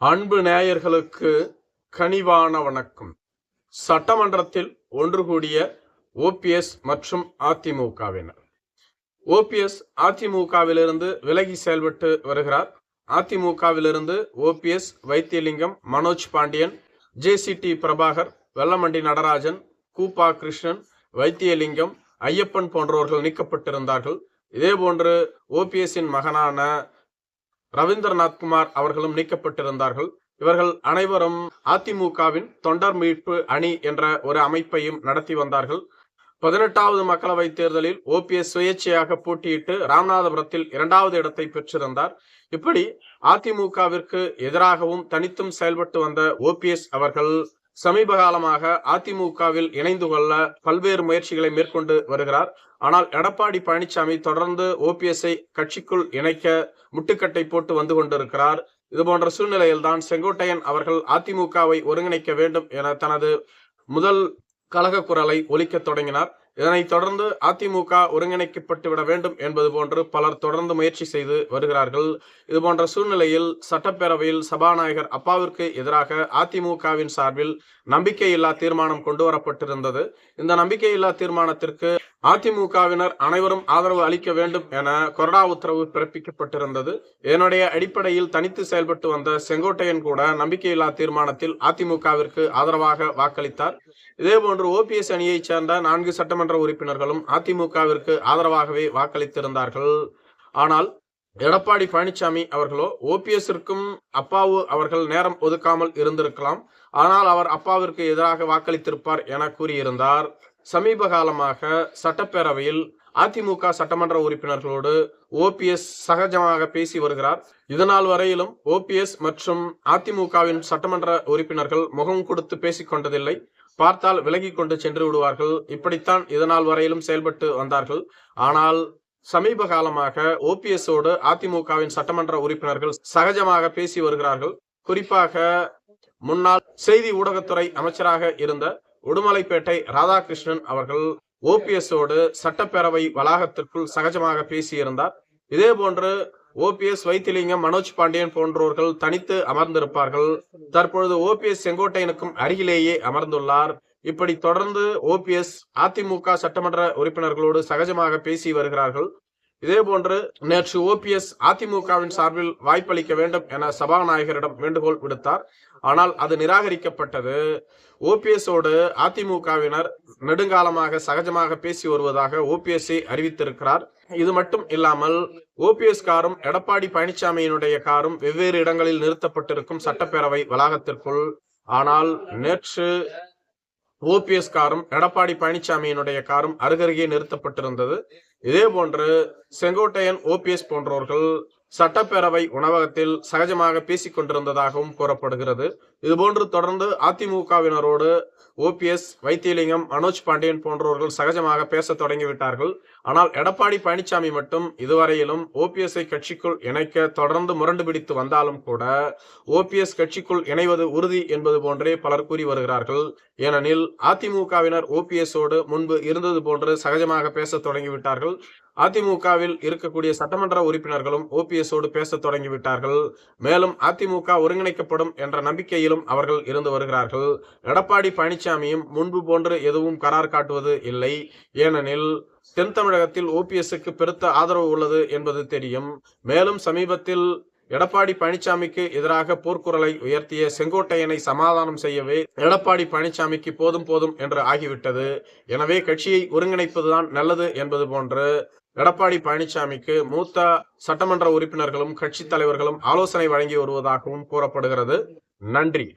அன்பு நேயர்களுக்கு கனிவான வணக்கம். சட்டமன்றத்தில் ஒன்று கூடிய ஓபிஎஸ் மற்றும் அதிமுகவினர். ஓபிஎஸ் அதிமுகவிலிருந்து விலகி செயல்பட்டு வருகிறார். அதிமுகவிலிருந்து ஓபிஎஸ் வைத்தியலிங்கம் மனோஜ் பாண்டியன் ஜேசிடி பிரபாகர் வெல்லமண்டி நடராஜன் கூப்பா கிருஷ்ணன் வைத்தியலிங்கம் ஐயப்பன் போன்றவர்கள் நீக்கப்பட்டிருந்தார்கள். இதேபோன்று ஓபிஎஸ்ஸின் மகனான ரவீந்திரநாத் குமார் அவர்களும் நீக்கப்பட்டிருந்தார்கள். இவர்கள் அனைவரும் அதிமுகவின் தொண்டர் மீட்பு அணி என்ற ஒரு அமைப்பையும் நடத்தி வந்தார்கள். பதினெட்டாவது மக்களவைத் தேர்தலில் ஓபிஎஸ் சுயேட்சையாக போட்டியிட்டு ராமநாதபுரத்தில் இரண்டாவது இடத்தை பெற்றிருந்தார். இப்படி அதிமுகவிற்கு எதிராகவும் தனித்தும் செயல்பட்டு வந்த ஓபிஎஸ் அவர்கள் சமீப காலமாக அதிமுகவில் இணைந்து கொள்ள பல்வேறு முயற்சிகளை மேற்கொண்டு வருகிறார். ஆனால் எடப்பாடி பழனிசாமி தொடர்ந்து ஓபிஎஸ்ஐ கட்சிக்குள் இணைக்க முட்டுக்கட்டை போட்டு வந்து கொண்டிருக்கிறார். இது போன்ற சூழ்நிலையில்தான் செங்கோட்டையன் அவர்கள் அதிமுகவை ஒருங்கிணைக்க வேண்டும் என தனது முதல் கழக குரலை ஒலிக்க தொடங்கினார். இதனைத் தொடர்ந்து அதிமுக ஒருங்கிணைக்கப்பட்டு விட வேண்டும் என்பது போன்று பலர் தொடர்ந்து முயற்சி செய்து வருகிறார்கள். இது போன்ற சூழ்நிலையில் சட்டப்பேரவையில் சபாநாயகர் அப்பாவிற்கு எதிராக அதிமுகவின் சார்பில் நம்பிக்கையில்லா தீர்மானம் கொண்டு வரப்பட்டிருந்தது இந்த நம்பிக்கையில்லா தீர்மானத்திற்கு அதிமுகவினர் அனைவரும் ஆதரவு அளிக்க வேண்டும் என கொறடா உத்தரவு பிறப்பிக்கப்பட்டிருந்தது. இதனுடைய அடிப்படையில் தனித்து செயல்பட்டு வந்த செங்கோட்டையன் கூட நம்பிக்கையில்லா தீர்மானத்தில் அதிமுகவிற்கு ஆதரவாக வாக்களித்தார். இதேபோன்று ஓபிஎஸ் அணியைச் சேர்ந்த நான்கு சட்டமன்ற உறுப்பினர்களும் அதிமுகவிற்கு ஆதரவாகவே வாக்களித்திருந்தார்கள். ஆனால் எடப்பாடி பழனிசாமி அவர்களோ ஓபிஎஸ்ஸிற்கும் அப்பாவு அவர்கள் நேரம் ஒதுக்காமல் இருந்திருக்கலாம். ஆனால் அவர் அப்பாவிற்கு எதிராக வாக்களித்திருப்பார் என கூறியிருந்தார். சமீப காலமாக சட்டப்பேரவையில் அதிமுக சட்டமன்ற உறுப்பினர்களோடு ஓபிஎஸ் சகஜமாக பேசி வருகிறார். இதனால் வரையிலும் ஓபிஎஸ் மற்றும் அதிமுகவின் சட்டமன்ற உறுப்பினர்கள் முகம் கொடுத்து பேசிக் கொண்டதில்லை பார்த்தால் விலகி கொண்டு சென்று விடுவார்கள். இப்படித்தான் இதனால் வரையிலும் செயல்பட்டு வந்தார்கள். ஆனால் சமீப காலமாக ஓபிஎஸோடு அதிமுகவின் சட்டமன்ற உறுப்பினர்கள் சகஜமாக பேசி வருகிறார்கள். குறிப்பாக முன்னாள் செய்தி ஊடகத்துறை அமைச்சராக இருந்த உடுமலைப்பேட்டை ராதாகிருஷ்ணன் அவர்கள் ஓபிஎஸோடு சட்டப்பேரவை வளாகத்திற்குள் சகஜமாக பேசியிருந்தார். இதே போன்று ஓபிஎஸ் வைத்திலிங்கம் மனோஜ் பாண்டியன் போன்றோர்கள் தனித்து அமர்ந்திருப்பார்கள். தற்பொழுது ஓபிஎஸ் செங்கோட்டையனுக்கும் அருகிலேயே அமர்ந்துள்ளார். இப்படி தொடர்ந்து ஓபிஎஸ் அதிமுக சட்டமன்ற உறுப்பினர்களோடு சகஜமாக பேசி வருகிறார்கள். இதே போன்று நேற்று ஓபிஎஸ் அதிமுகவின் சார்பில் வாய்ப்பளிக்க வேண்டும் என சபாநாயகரிடம் வேண்டுகோள் விடுத்தார். ஆனால் அது நிராகரிக்கப்பட்டது. ஓபிஎஸோடு அதிமுகவினர் நெடுங்காலமாக சகஜமாக பேசி வருவதாக ஓபிஎஸ்ஐ அறிவித்திருக்கிறார். இது மட்டும் இல்லாமல் ஓபிஎஸ் காரும் எடப்பாடி பழனிசாமியினுடைய காரும் வெவ்வேறு இடங்களில் நிறுத்தப்பட்டிருக்கும் சட்டப்பேரவை வளாகத்திற்குள். ஆனால் நேற்று ஓபிஎஸ் காரும் எடப்பாடி பழனிசாமியினுடைய காரும் அருகருகே நிறுத்தப்பட்டிருந்தது. இதே போன்று செங்கோட்டையன் ஓபிஎஸ் போன்றவர்கள் சட்டப்பேரவை உணவகத்தில் சகஜமாக பேசிக் கொண்டிருந்ததாகவும் கூறப்படுகிறது. இதுபோன்று தொடர்ந்து அதிமுகவினரோடு ஓபிஎஸ் வைத்தியலிங்கம் மனோஜ் பாண்டியன் போன்றவர்கள் சகஜமாக பேச தொடங்கிவிட்டார்கள். ஆனால் எடப்பாடி பழனிசாமி மட்டும் இதுவரையிலும் ஓபிஎஸ்ஐ கட்சிக்குள் இணைக்க தொடர்ந்து முரண்டு பிடித்து வந்தாலும் கூட ஓபிஎஸ் கட்சிக்குள் இணைவது உறுதி என்பது போன்றே பலர் கூறி வருகிறார்கள். ஏனெனில் அதிமுகவினர் ஓபிஎஸோடு முன்பு இருந்தது போன்று சகஜமாக பேச தொடங்கிவிட்டார்கள். அதிமுகவில் இருக்கக்கூடிய சட்டமன்ற உறுப்பினர்களும் ஓபிஎஸோடு பேச தொடங்கிவிட்டார்கள். மேலும் அதிமுக ஒருங்கிணைக்கப்படும் என்ற நம்பிக்கையிலும் அவர்கள் இருந்து வருகிறார்கள். எடப்பாடி பழனிசாமியும் முன்பு போன்று எதுவும் கரார் காட்டுவது இல்லை. ஏனெனில் தென் தமிழகத்தில் ஓபிஎஸ்க்கு பெருத்த ஆதரவு உள்ளது என்பது தெரியும். மேலும் சமீபத்தில் எடப்பாடி பழனிசாமிக்கு எதிராக போர்க்குரலை உயர்த்திய செங்கோட்டையனை சமாதானம் செய்யவே எடப்பாடி பழனிசாமிக்கு போதும் போதும் என்று ஆகிவிட்டது. எனவே கட்சியை ஒருங்கிணைப்பதுதான் நல்லது என்பது போன்று எடப்பாடி பழனிசாமிக்கு மூத்த சட்டமன்ற உறுப்பினர்களும் கட்சி தலைவர்களும் ஆலோசனை வழங்கி வருவதாகவும் கூறப்படுகிறது. நன்றி.